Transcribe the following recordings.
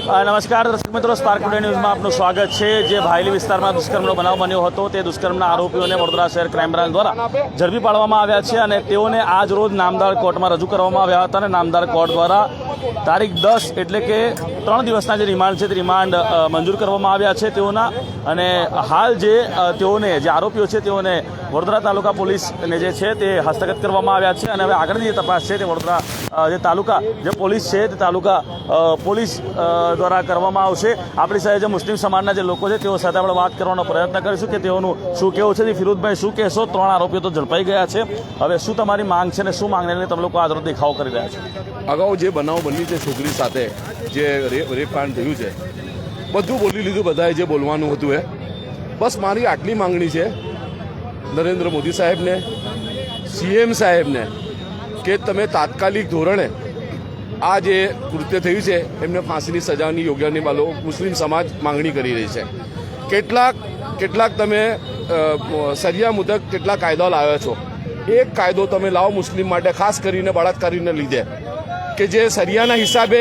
નમસ્કાર દર્શક મિત્રો સ્પાર્ક ટુડે ન્યૂઝમાં આપનું સ્વાગત છે. જે ભાયલી વિસ્તારમાં દુષ્કર્મનો બનાવ બન્યો હતો, તે દુષ્કર્મના આરોપીઓને વડોદરા શહેર ક્રાઇમ બ્રાન્ચ દ્વારા ઝડપી પાડવામાં આવ્યા છે અને તેઓને આજ રોજ નામદાર કોર્ટમાં રજૂ કરવામાં આવ્યા હતા અને નામદાર કોર્ટ દ્વારા તારીખ દસ એટલે કે ત્રણ દિવસના જે રિમાન્ડ છે તે રિમાન્ડ મંજૂર કરવામાં આવ્યા છે તેઓના. અને હાલ જે તેઓને, જે આરોપીઓ છે તેઓને વડોદરા તાલુકા પોલીસને જે છે તે હસ્તગત કરવામાં આવ્યા છે અને હવે આગળની જે તપાસ છે તે વડોદરા જે તાલુકા જે પોલીસ છે તે તાલુકા પોલીસ દ્વારા કરવામાં આવશે. આપણી સાથે જે મુસ્લિમ સમાજના જે લોકો છે, તેઓ સાથે આપણે વાત કરવાનો પ્રયત્ન કરીશું કે તેઓનું શું કેવું છે. જે, ફિરોજભાઈ, શું કહેશો? ત્રણ આરોપીઓ તો ઝડપાઈ ગયા છે. હવે શું તમારી માંગ છે અને શું માંગને લઈને તમે લોકો આદરો દેખાવ કરી રહ્યા છો? અગાઉ જે બનાવ બની છે છોકરી સાથે, જે રેપ કાંડ થયું છે, બધું બોલી લીધું બધાએ જે બોલવાનું હતું એ. બસ મારી આટલી માંગણી છે નરેન્દ્ર મોદી સાહેબને, સીએમ સાહેબને, કે તમે તાત્કાલિક ધોરણે આ જે કૃત્ય થયું છે, એમને ફાંસીની સજાની યોગ્યની બાલો મુસ્લિમ સમાજ માંગણી કરી રહી છે. કેટલાક કેટલાક તમે સરિયા મુદક કેટલા કાયદા લાવ્યા છો? એક કાયદો તમે લાવો મુસ્લિમ માટે, ખાસ કરીને બળાત્કારીને લીધે. કે જે સરિયાના હિસાબે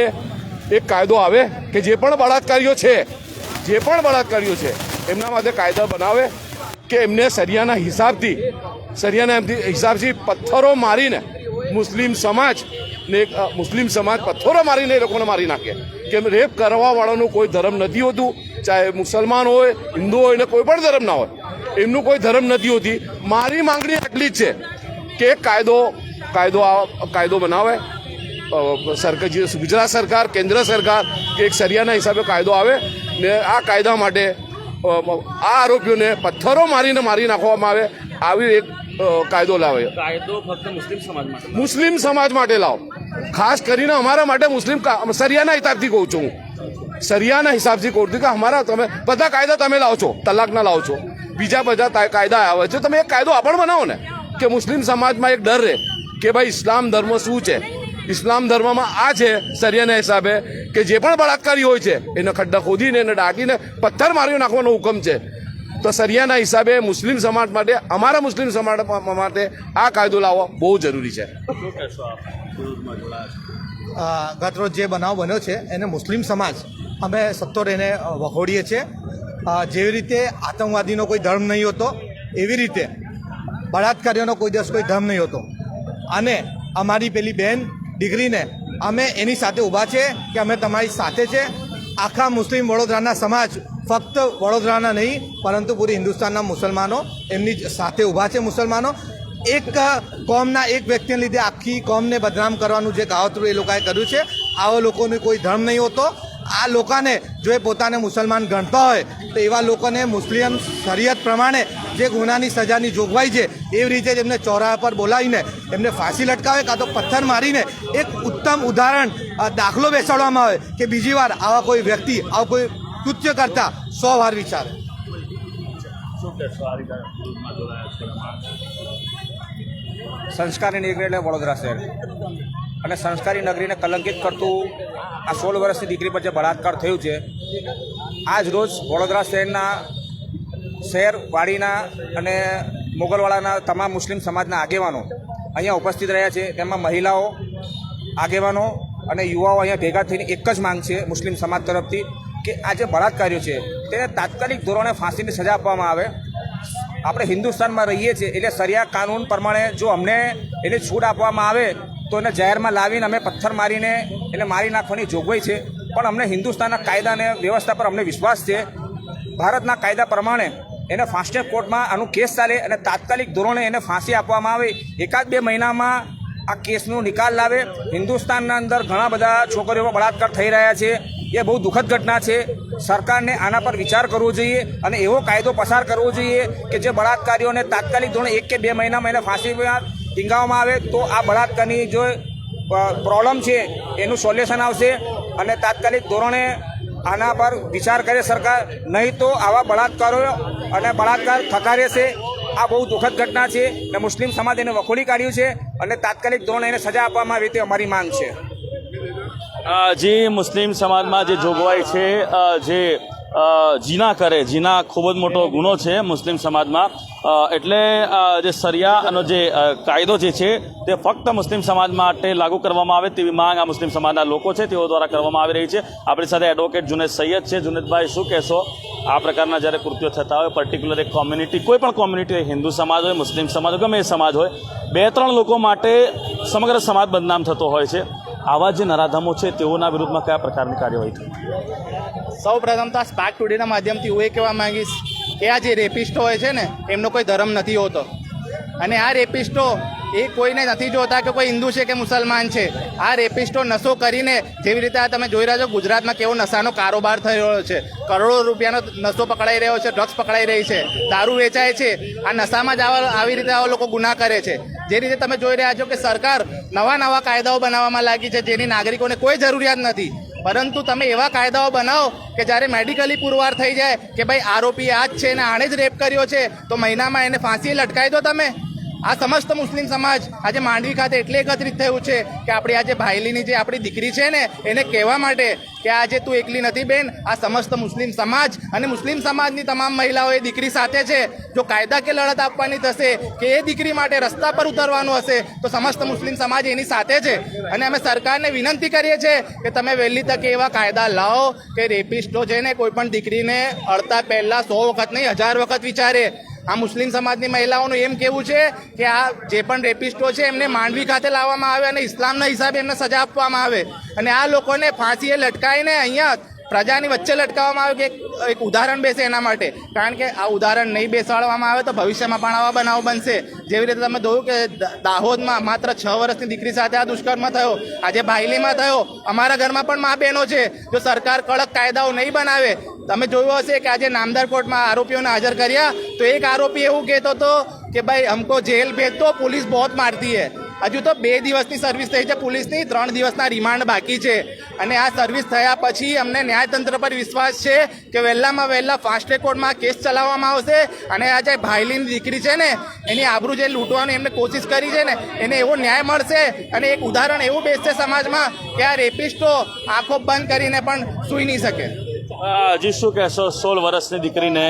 એક કાયદો આવે, કે જે પણ બળાત્કારીઓ છે, જે પણ બળાત્કારીઓ છે, એમના માટે કાયદા બનાવે, કે એમને સરિયાના હિસાબથી સરિયાના હિસાબથી પથ્થરો મારીને મુસ્લિમ સમાજ ને મુસ્લિમ સમાજ પથ્થરો મારીને એ લોકોને મારી નાખે. કે રેપ કરવાવાળાનું કોઈ ધર્મ નથી હોતું. ચાહે મુસલમાન હોય, હિન્દુ હોય ને કોઈ પણ ધર્મ ના હોય. એમનું કોઈ ધર્મ નથી હોતી. મારી માંગણી આટલી જ છે કે કાયદો કાયદો કાયદો બનાવે. સરકાર ગુજરાત સરકાર, કેન્દ્ર સરકાર એક સરિયાના હિસાબે કાયદો આવે ને આ કાયદા માટે આ આરોપીઓને પથ્થરો મારીને મારી નાખવામાં આવે. આવી એક કાયદો લાવે. કાયદો ફક્ત મુસ્લિમ સમાજ માટે મુસ્લિમ સમાજ માટે લાવો. ખાસ કરીને અમારા માટે મુસ્લિમ સરિયાના હિસાબથી કહું છું. હું સરિયાના હિસાબથી કહું છું કે અમારા તમે બધા કાયદા તમે લાવો છો તલાકના લાવો છો. બીજા બધા કાયદા આવે છે. તમે એક કાયદો આપણ બનાવો ને કે મુસ્લિમ સમાજમાં એક ડર રહે કે ભાઈ ઇસ્લામ ધર્મ શું છે? ઇસ્લામ ધર્મમાં આ છે સરિયાના હિસાબે કે જે પણ બળાત્કારી હોય છે એને ખડ્ડા ખોદીને એને ડાકીને પથ્થર મારી નાખવાનો હુકમ છે. તો સરિયાના હિસાબે મુસ્લિમ સમાજ માટે અમારા મુસ્લિમ સમાજ માટે આ કાયદો લાવવો બહુ જરૂરી છે. ગતરોજ જે બનાવ બન્યો છે એને મુસ્લિમ સમાજ અમે સત્તોર એને વખોડીએ છીએ. જેવી રીતે આતંકવાદીનો કોઈ ધર્મ નહીં હોતો એવી રીતે બળાત્કારીઓનો કોઈ દિવસ કોઈ ધર્મ નહીં હોતો. અને અમારી પેલી બેન દીકરીને અમે એની સાથે ઊભા છે કે અમે તમારી સાથે છે. આખા મુસ્લિમ વડોદરાના સમાજ ફક્ત વડોદરાના નહીં, પરંતુ પૂરી હિન્દુસ્તાનના મુસલમાનો એમની સાથે ઊભા છે મુસલમાનો. એક કોમના એક વ્યક્તિને લીધે આખી કોમને બદનામ કરવાનું જે કાવતરું એ લોકોએ કર્યું છે, આવા લોકોને કોઈ ધર્મ નહીં હોતો. આ લોકોને જો એ પોતાને મુસલમાન ગણતા હોય, તો એવા લોકોને મુસ્લિમ શરિયત પ્રમાણે જે ગુનાની સજાની જોગવાઈ છે, એવી રીતે એમને ચોરાહા પર બોલાવીને, એમને ફાંસી લટકાવે કાં તો પથ્થર મારીને, એક ઉત્તમ ઉદાહરણ દાખલો બેસાડવામાં આવે કે બીજી વાર આવા કોઈ વ્યક્તિ, આવા કોઈ કૃત્ય કરતા સો વાર વિચારે. સંસ્કારી નગરી એટલે વડોદરા શહેર. અને સંસ્કારી નગરીને કલંકિત કરતું આ સોળ વર્ષની દીકરી પર જે બળાત્કાર થયું છે. આજ રોજ વડોદરા શહેરના શહેરવાડીના અને મોગલવાડાના તમામ મુસ્લિમ સમાજના આગેવાનો અહીંયા ઉપસ્થિત રહ્યા છે. તેમાં મહિલાઓ, આગેવાનો અને યુવાઓ અહીંયા ભેગા થઈને એક જ માંગ છે મુસ્લિમ સમાજ તરફથી. કે આ જે બળાત્કાર્યો છે, તેને તાત્કાલિક ધોરણે ફાંસીની સજા આપવામાં આવે. આપણે હિન્દુસ્તાનમાં રહીએ છીએ, એટલે સરિયા કાનૂન પ્રમાણે જો અમને એની છૂટ આપવામાં આવે, તો એને જાહેરમાં લાવીને અમે પથ્થર મારીને એને મારી નાખવાની જોગવાઈ છે. પણ અમને હિન્દુસ્તાનના કાયદા અને વ્યવસ્થા પર અમને વિશ્વાસ છે. ભારતના કાયદા પ્રમાણે એને ફાસ્ટ કોર્ટમાં આનું કેસ ચાલે અને તાત્કાલિક ધોરણે એને ફાંસી આપવામાં આવે. એકાદ બે મહિનામાં આ કેસનો નિકાલ લાવે. હિન્દુસ્તાનના અંદર ઘણા બધા છોકરીઓમાં બળાત્કાર થઈ રહ્યા છે. એ બહુ દુઃખદ ઘટના છે. સરકારને આના પર વિચાર કરવો જોઈએ અને એવો કાયદો પસાર કરવો જોઈએ કે જે બળાત્કારીઓને તાત્કાલિક ધોરણે એક કે બે મહિનામાં એને ફાંસી ટીંગાવવામાં આવે તો આ બળાત્કારની જો પ્રોબ્લેમ છે એનું સોલ્યુશન આવશે અને તાત્કાલિક ધોરણે આના પર વિચાર કરે સરકાર. નહીં તો આવા બળાત્કારો અને બળાત્કાર થતા રહેશે. આ બહુ દુઃખદ ઘટના છે ને મુસ્લિમ સમાજ એને વખોડી કાઢ્યું છે અને તાત્કાલિક ધોરણે એને સજા આપવામાં આવે તે અમારી માંગ છે. જે મુસ્લિમ સમાજમાં જે જોગવાઈ છે જે જીના કરે, જીના ખૂબ જ મોટો ગુનો છે મુસ્લિમ સમાજમાં. એટલે જે જે સરિયાનો જે કાયદો જે છે, તે ફક્ત મુસ્લિમ સમાજ માટે લાગુ કરવામાં આવે તેવી માંગ આ મુસ્લિમ સમાજના લોકો છે, તેઓ દ્વારા કરવામાં આવી રહી છે. આપણી સાથે એડવોકેટ જુનેદ સૈયદ છે. જુનેદભાઈ, શું કહેશો? આ પ્રકારના જ્યારે કૃત્યો થતા હોય પર્ટિક્યુલર એક કોમ્યુનિટી કોઈ પણ કોમ્યુનિટી હિન્દુ સમાજ હોય, મુસ્લિમ સમાજ હોય, ગમે એ સમાજ હોય, બે ત્રણ લોકો માટે સમગ્ર સમાજ બદનામ થતો હોય છે. આવા જે નરાધમો છે, તેઓના વિરુદ્ધમાં કયા પ્રકારની કાર્યવાહી થઈ સૌ પ્રથમ તો આ સ્પાર્ક ટુડેના માધ્યમથી હું એ કહેવા માંગીશ કે આ જે રેપિસ્ટો હોય છે ને, એમનો કોઈ ધર્મ નથી હોતો. અને આ રેપિસ્ટો એ કોઈને નથી જોતા કે કોઈ હિન્દુ છે કે મુસલમાન છે. આ રેપિસ્ટો નશો કરીને જેવી રીતે આ તમે જોઈ રહ્યા છો, ગુજરાતમાં કેવો નશાનો કારોબાર થઈ રહ્યો છે. કરોડો રૂપિયાનો નશો પકડાઈ રહ્યો છે, ડ્રગ્સ પકડાઈ રહી છે, દારૂ વેચાય છે. આ નશામાં જ આવા રીતે આવા લોકો ગુના કરે છે. જે રીતે તમે જોઈ રહ્યા છો કે સરકાર નવા નવા કાયદાઓ બનાવવામાં લાગી છે, જેની નાગરિકોને કોઈ જરૂરિયાત નથી. પરંતુ તમે એવા કાયદાઓ બનાવો કે જ્યારે મેડિકલી પુરવાર થઈ જાય કે ભાઈ આરોપી આ જ છે ને આણે જ રેપ કર્યો છે, તો મહિનામાં એને ફાંસી લટકાવી દો તમે. આ સમસ્ત મુસ્લિમ સમાજ આજે માંડવી ખાતે એટલે એકત્રિત થયું છે કે આપણી આજે ભાઈલીની જે આપણી દીકરી છે ને, એને કહેવા માટે કે આજે તું એકલી નથી બેન, આ સમસ્ત મુસ્લિમ સમાજ અને મુસ્લિમ સમાજની તમામ મહિલાઓ એ દીકરી સાથે છે. જો કાયદા કે લડત આપવાની થશે કે એ દીકરી માટે રસ્તા પર ઉતરવાનું હશે, તો સમસ્ત મુસ્લિમ સમાજ એની સાથે છે. અને અમે સરકારને વિનંતી કરીએ છીએ કે તમે વહેલી તકે એવા કાયદા લાવો કે રેપિસ્ટો છે ને કોઈ પણ દીકરીને અડતા પહેલાં સો વખત નહીં, હજાર વખત વિચારે. આ મુસ્લિમ સમાજની મહિલાઓનું એમ કેવું છે કે આ જે પણ રેપિસ્ટો છે, એમને માંડવી ખાતે લાવવામાં આવે અને ઇસ્લામના હિસાબે એમને સજા આપવામાં આવે. અને આ લોકોને ફાંસીએ લટકાઈને અહીંયા પ્રજાની વચ્ચે લટકાવવામાં આવે કે એક- ઉદાહરણ બેસે એના માટે. કારણ કે આ ઉદાહરણ નહીં બેસાડવામાં આવે તો ભવિષ્યમાં પણ આવા બનાવ બનશે. જેવી રીતે તમે જોયું કે દાહોદમાં માત્ર છ વર્ષની દીકરી સાથે આ દુષ્કર્મ થયો. આજે ભાઈલીમાં થયો. અમારા ઘરમાં પણ મા બહેનો છે. જો સરકાર કડક કાયદાઓ નહીં બનાવે, તમે જોયું હશે કે આજે નામદાર કોર્ટમાં આરોપીઓને હાજર કર્યા, તો એક આરોપી એવું કહેતો હતો કે, ભાઈ હમકો જેલ ભેજ દો, પુલિસ બહોત મારતી હૈ. હજુ તો બે દિવસની સર્વિસ થઈ છે પોલીસની, ત્રણ દિવસના રિમાન્ડ બાકી છે. અને આ સર્વિસ થયા પછી અમને ન્યાયતંત્ર પર વિશ્વાસ છે કે વહેલામાં વહેલા ફાસ્ટ રેકોર્ડમાં કેસ ચલાવવામાં આવશે. અને આ જે ભાઈલીની દીકરી છે ને, એની આબરૂ જે લૂંટવાની એમને કોશિશ કરી છે ને, એને એવો ન્યાય મળશે. અને એક ઉદાહરણ એવું બેસશે સમાજમાં કે આ રેપિસ્ટો આંખો બંધ કરીને પણ સૂઈ નહીં શકે. હજી શું કહેશો સોળ વર્ષની દીકરીને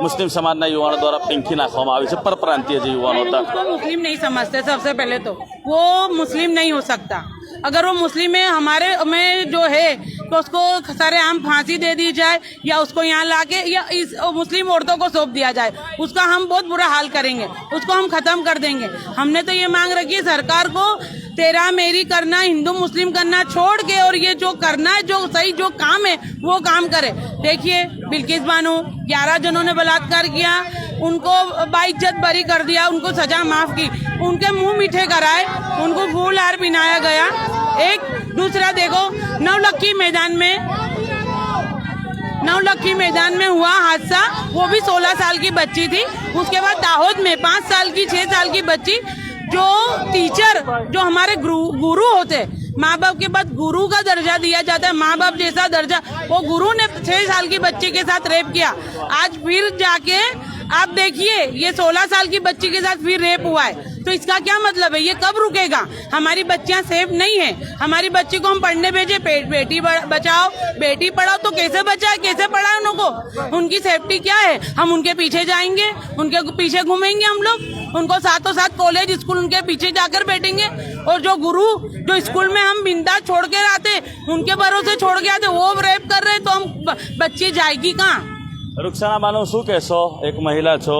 મુસ્લિમ સમાજના યુવાનો દ્વારા પીંખી નાખવામાં આવી છે પરપ્રાંતીય જે યુવાનો હતા उसको मुस्लिम नहीं समझते सबसे पहले तो वो मुस्लिम नहीं हो सकता अगर वो मुस्लिम है हमारे में जो है तो उसको सरेआम फांसी दे दी जाए या उसको यहाँ लाके या इस मुस्लिम औरतों को सौंप दिया जाए उसका हम बहुत बुरा हाल करेंगे उसको हम खत्म कर देंगे हमने तो ये मांग रखी है सरकार को तेरा मेरी करना, हिंदू मुस्लिम करना छोड़ के और ये जो करना है, जो सही जो काम है, वो काम करे। देखिए, बिल्किस बानो ग्यारह जनों ने बलात्कार किया, उनको बाइज्जत बरी कर दिया, उनको सजा माफ़ की। उनके मुँह मीठे कराए, उनको फूल हार पिनाया गया। एक, दूसरा देखो, नवलक्खी मैदान में, नवलक्खी मैदान में हुआ हादसा, वो भी 16 साल की बच्ची थी। उसके बाद दाहोद में, पाँच साल की, छह साल की बच्ची जो टीचर जो हमारे गुरु गुरु होते माँ बाप के बाद गुरु का दर्जा दिया जाता है माँ बाप जैसा दर्जा। वो गुरु ने छह साल की बच्ची के साथ रेप किया। आज फिर जाके आप देखिए, ये 16 साल की बच्ची के साथ फिर रेप हुआ है। तो इसका क्या मतलब है ये कब रुकेगा हमारी बच्चियां सेफ नहीं है हमारी बच्ची को हम पढ़ने भेजे पे- बेटी ब- बचाओ बेटी पढ़ाओ तो कैसे बचाए कैसे पढ़ाए उनको उनकी सेफ्टी क्या है हम उनके पीछे जाएंगे उनके पीछे घूमेंगे हम लोग उनको साथों साथ कॉलेज स्कूल उनके पीछे जाकर बैठेंगे और जो गुरु जो स्कूल में हम बिंदा छोड़ के आते उनके भरोसे छोड़ के आते वो रेप कर रहे तो हम ब- बच्ची जाएगी कहाँ રૂક્ષાના બાનો શું કહેશો એક મહિલા છો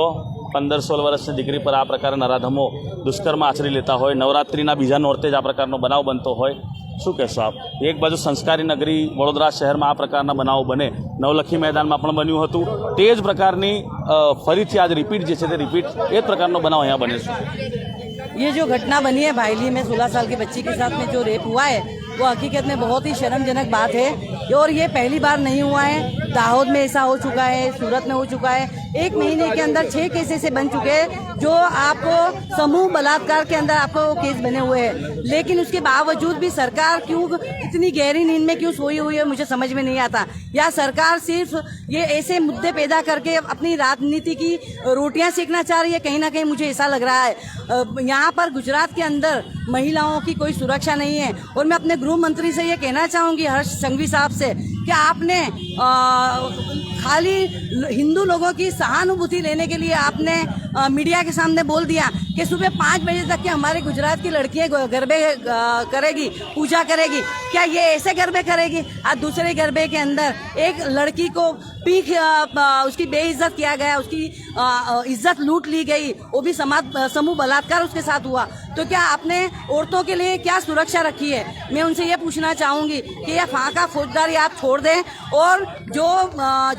પંદર સોળ વર્ષની દીકરી પર આ પ્રકારના નરાધમો દુષ્કર્મ આચરી લેતા હોય નવરાત્રિના બીજા નોરતે જ આ પ્રકારનો બનાવ બનતો હોય શું કહેશો આપ એક બાજુ સંસ્કારી નગરી વડોદરા શહેરમાં આ પ્રકારના બનાવો બને નવલખી મેદાનમાં પણ બન્યું હતું તે જ પ્રકારની અ, ફરીથી આજ રિપીટ જે છે તે રિપીટ એ જ પ્રકારનો બનાવ અહીંયા બને છે ये जो घटना बनी है भाईली में 16 साल की बच्ची के साथ में जो रेप हुआ है वो हकीकत में बहुत ही शर्मजनक बात है और ये पहली बार नहीं हुआ है दाहोद में ऐसा हो चुका है सूरत में हो चुका है एक महीने के अंदर छह केस ऐसे बन चुके हैं जो आपको समूह बलात्कार के अंदर आपको केस बने हुए हैं। लेकिन उसके बावजूद भी सरकार क्यों इतनी गहरी नींद में क्यों सोई हुई है मुझे समझ में नहीं आता। या सरकार सिर्फ़ ये ऐसे मुद्दे पैदा करके अपनी राजनीति की रोटियाँ सेकना चाह रही है? कहीं ना कहीं मुझे ऐसा लग रहा है। यहाँ पर गुजरात के अंदर महिलाओं की कोई सुरक्षा नहीं है। और मैं अपने गृह मंत्री से ये कहना चाहूँगी हर्ष संघवी साहब से कि आपने अ, खाली हिंदू लोगों की सहानुभूति लेने के लिए आपने मीडिया के सामने बोल दिया कि सुबह पाँच बजे तक के हमारे गुजरात की लड़कियाँ गरबे करेगी, पूजा करेगी। क्या ये ऐसे गरबे करेगी? आज दूसरे गरबे के अंदर एक लड़की को पीख उसकी बेइज्जत किया गया, उसकी इज़्ज़त लूट ली गई, वो भी समाज समूह बलात्कार उसके साथ हुआ। तो क्या आपने औरतों के लिए क्या सुरक्षा रखी है? मैं उनसे ये पूछना चाहूँगी कि यह फाका फौजदारी आप छोड़ दें और जो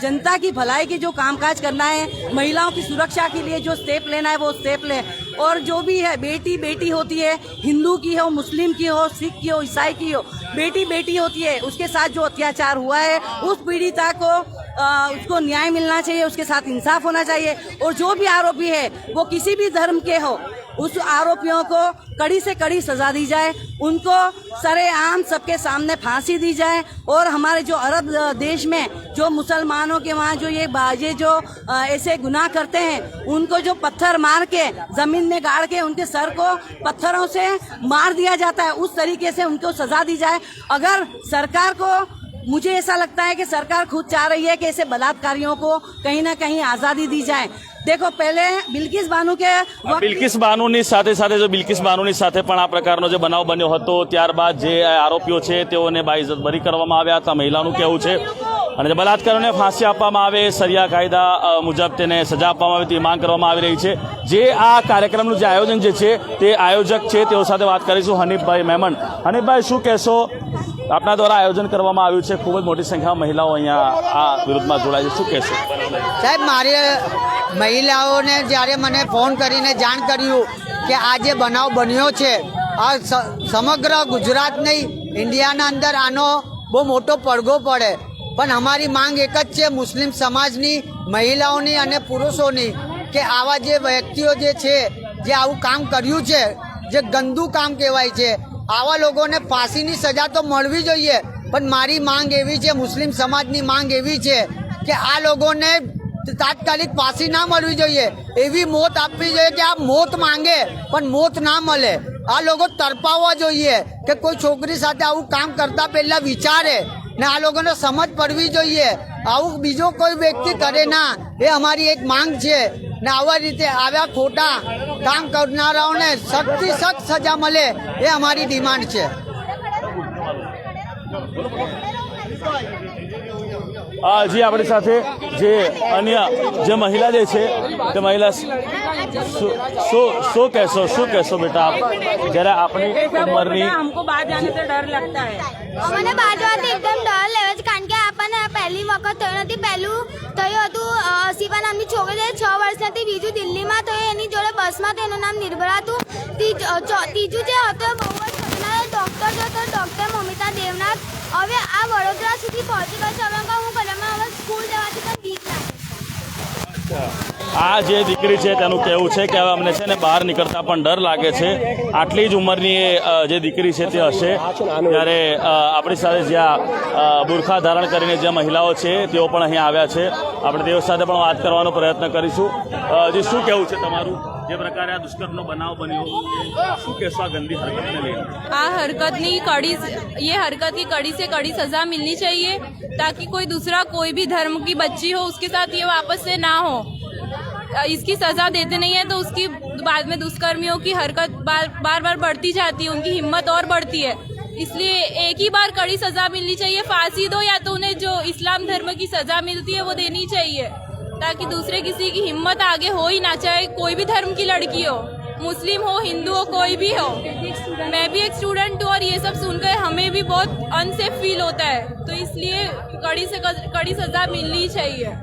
जनता की भलाई की जो कामकाज करना है महिलाओं की सुरक्षा के लिए जो स्टेप लेना है वो स्टेप ले। और जो भी है बेटी बेटी होती है हिंदू की हो मुस्लिम की हो सिख की हो ईसाई की हो बेटी बेटी होती है उसके साथ जो अत्याचार हुआ है उस पीड़िता को आ, उसको न्याय मिलना चाहिए उसके साथ इंसाफ होना चाहिए। और जो भी आरोपी है वो किसी भी धर्म के हो उस आरोपियों को कड़ी से कड़ी सजा दी जाए, उनको सरेआम सबके सामने फांसी दी जाए और हमारे जो अरब देश में जो मुसलमानों के वहाँ जो ये बाजे जो ऐसे गुनाह करते हैं, उनको जो पत्थर मार के, ज़मीन में गाड़ के उनके सर को पत्थरों से मार दिया जाता है, उस तरीके से उनको सजा दी जाए। अगर सरकार को, मुझे ऐसा लगता है कि सरकार खुद चाह रही है कि ऐसे बलात्कारियों को कहीं ना कहीं आज़ादी दी जाए। દેખો પહેલે બિલકિસ બાનુ કે બિલકિસ બાનુની સાથે સાથે જો બિલકિસ બાનુની સાથે પણ આ પ્રકારનો જે બનાવ બન્યો હતો ત્યારબાદ જે આરોપીઓ છે તેઓને બાઇજત બરી કરવામાં આવ્યા. હતા મહિલાનું કહેવું છે. અને જે બલાત્કારોને ફાંસી આપવામાં આવે સરિયા કાયદા મુજબ તેને સજા આપવામાં આવે તેવી માંગ કરવામાં આવી રહી છે. જે આ કાર્યક્રમનું જે આયોજન જે છે તે આયોજક છે તેઓ સાથે વાત કરીશું હનીફભાઈ મેમણ. હનીફભાઈ શું કહેશો? આપના દ્વારા આયોજન કરવામાં આવ્યું છે. ખૂબ જ મોટી સંખ્યામાં મહિલાઓ અહીંયા આ વિરોધમાં જોડાય છે. શું કહેશો? સાહેબ, મારે મહિલાઓને જ્યારે મને ફોન કરીને જાણ કર્યું કે આ જે બનાવ બન્યો છે, આ સમગ્ર ગુજરાત નહીં, ઇન્ડિયાના અંદર આનો બહુ મોટો પડઘો પડે. પણ અમારી માંગ એક જ છે મુસ્લિમ સમાજની, મહિલાઓની અને પુરુષોની કે આવા જે વ્યક્તિઓ જે છે, જે આવું કામ કર્યું છે, જે ગંદુ કામ કહેવાય છે આવા લોકોને ફાંસીની સજા તો મળવી જોઈએ, પણ મારી માંગ એવી છે, મુસ્લિમ સમાજની માંગ એવી છે કે આ લોકોને તાત્કાલિક ફાંસી ના મળવી જોઈએ. એવી મોત આપવી જોઈએ કે આ મોત માંગે, પણ મોત ના મળે. આ લોકો તરપાવવા જોઈએ કે કોઈ છોકરી સાથે આવું કામ કરતા પહેલા વિચારે ને આ લોકોને સમજ પડવી જોઈએ. આવું બીજો કોઈ વ્યક્તિ કરે ના એ અમારી એક માંગ છે ને આવા રીતે આવ્યા ખોટા કામ કરનારાઓને સખ્તથી સખ્ત સજા મળે એ અમારી ડિમાન્ડ છે આ જી આપણી સાથે જે અન્ય જે મહિલા જે છે તે મહિલા શું શું શું કહેશો શું કહેશો બેટા આપ જ્યારે આપણી ઉંમરની हमको बाहर जाने से डर लगता है અમને બાજવાથી એકદમ ડર લેવે છે કારણ કે આપણને પહેલી વખત થયું નથી. પહેલું થયું હતું શિવા નામની છોકરી છે વર્ષની હતી બીજું દિલ્હીમાં થયું. એની જોડે બસમાં તેનું નામ નિર્ભરા હતું. ત્રીજ- જે હતું બહુ જ ડૉક્ટર હતો ડૉક્ટર મમિતા દેવનાથ હવે આ વડોદરા સુધી પહોંચી ગયો છે. હવે હું કરે હવે સ્કૂલ જવાથી પણ બીક લાગે આ જે દીકરી છે તેનું કહેવું છે કે હવે અમને છે ને બહાર નીકળતા પણ ડર લાગે છે. આટલી જ ઉંમરની જે દીકરી છે તે હશે. ત્યારે આપણી સાથે જ્યાં બુરખા ધારણ કરીને જે મહિલાઓ છે, તેઓ પણ અહીંયા આવ્યા છે. આપણે તેઓ સાથે પણ વાત કરવાનો પ્રયત્ન કરીશું. જે શું કહેવું છે તમારું? જે પ્રકારે આ દુષ્કર્મનો બનાવ બન્યો. શું કહેશો આ ગંદી હરકતને લઈને? આ હરકતની કડી ये हरकत की कड़ी से कड़ी सजा मिलनी चाहिए ताकि कोई કોઈ कोई भी धर्म की बच्ची हो उसके साथ ये वापस ના હો. इसकी सजा देते नहीं है तो उसकी बाद में दुष्कर्मियों की हरकत बार बार बार बढ़ती जाती है, उनकी हिम्मत और बढ़ती है। इसलिए एक ही बार कड़ी सजा मिलनी चाहिए, फांसी दो या तो उन्हें जो इस्लाम धर्म की सजा मिलती है, वो देनी चाहिए, ताकि दूसरे किसी की हिम्मत आगे हो ही ना चाहे कोई भी धर्म की लड़की हो, मुस्लिम हो, हिंदू हो, कोई भी हो। मैं भी एक स्टूडेंट हूँ और ये सब सुनकर हमें भी बहुत अनसेफ फील होता है तो इसलिए कड़ी से कड़ी सजा मिलनी चाहिए।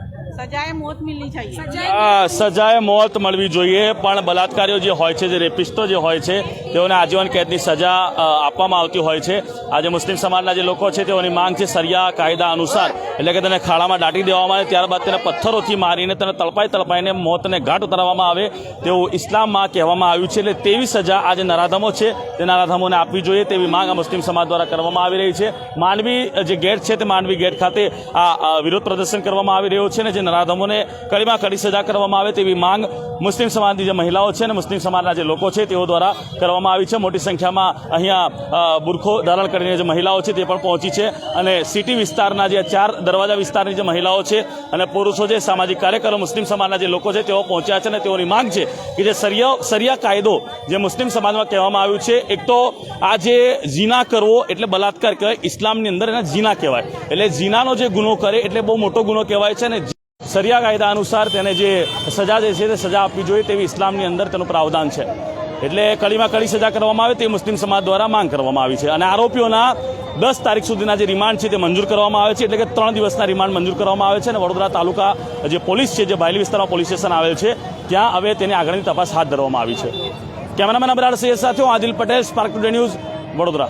સજાએ મોત મળવી જોઈએ પણ બલાત્કારીઓ જે હોય છે જે રેપિસ્ટો જે હોય છે તેઓને આજીવન કેદની સજા આપવામાં આવતી હોય છે. આજે મુસ્લિમ સમાજના જે લોકો છે તેઓની માંગ છે સરિયા કાયદા અનુસાર એટલે કે તેને ખાડામાં દાટી દેવામાં આવે ત્યારબાદ તેને પથ્થરોથી મારીને તેને તળપાઈ તળપાઈને મોતને ઘાટ ઉતારવામાં આવે તેવું ઇસ્લામમાં કહેવામાં આવ્યું છે. એટલે તેવી સજા આજે નરાધમો છે તે નરાધમોને આપવી જોઈએ તેવી માંગ આ મુસ્લિમ સમાજ દ્વારા કરવામાં આવી રહી છે. માનવી જે ગેટ છે તે માનવી ગેટ ખાતે આ વિરોધ પ્રદર્શન કરવામાં આવી રહ્યો છે ને જે નરાધમોને કડીમાં કડી સજા કરવામાં આવે તેવી માંગ મુસ્લિમ સમાજની જે મહિલાઓ છે અને મુસ્લિમ સમાજના જે લોકો છે તેઓ દ્વારા કરવામાં આવી છે. મોટી સંખ્યામાં અહીંયા બુરખો ધારણ કરીને જે મહિલાઓ છે તે પણ પહોંચી છે અને સિટી વિસ્તારના જે ચાર દરવાજા વિસ્તારની જે મહિલાઓ છે અને પુરુષો જે સામાજિક કાર્યકરો, મુસ્લિમ સમાજના જે લોકો છે તેઓ પહોંચ્યા છે અને તેઓની માંગ છે કે જે સરિયા સરિયા કાયદો જે મુસ્લિમ સમાજમાં કહેવામાં આવ્યું છે, એક તો આ જે જીના કરવો એટલે બલાત્કાર કહેવાય, ઇસ્લામની અંદર એને જીના કહેવાય. એટલે જીનાનો જે ગુનો કરે એટલે બહુ મોટો ગુનો કહેવાય છે અને સરિયા કાયદા અનુસાર તેને જે સજા જે છે તે સજા આપવી જોઈએ તેવી ઇસ્લામની અંદર તેનું પ્રાવધાન છે. એટલે કડીમાં કડી સજા કરવામાં આવે તે મુસ્લિમ સમાજ દ્વારા માંગ કરવામાં આવી છે. અને આરોપીઓના દસ તારીખ સુધીના જે રિમાન્ડ છે તે મંજૂર કરવામાં આવે છે. એટલે કે ત્રણ દિવસના રિમાન્ડ મંજૂર કરવામાં આવે છે. અને વડોદરા તાલુકા જે પોલીસ છે, જે ભાયલી વિસ્તારમાં પોલીસ સ્ટેશન આવેલ છે, ત્યાં હવે તેની આગળની તપાસ હાથ ધરવામાં આવી છે. કેમેરામેન અબરાર સૈયદ સાથે હું Adil Patel, spark today news Vadodara.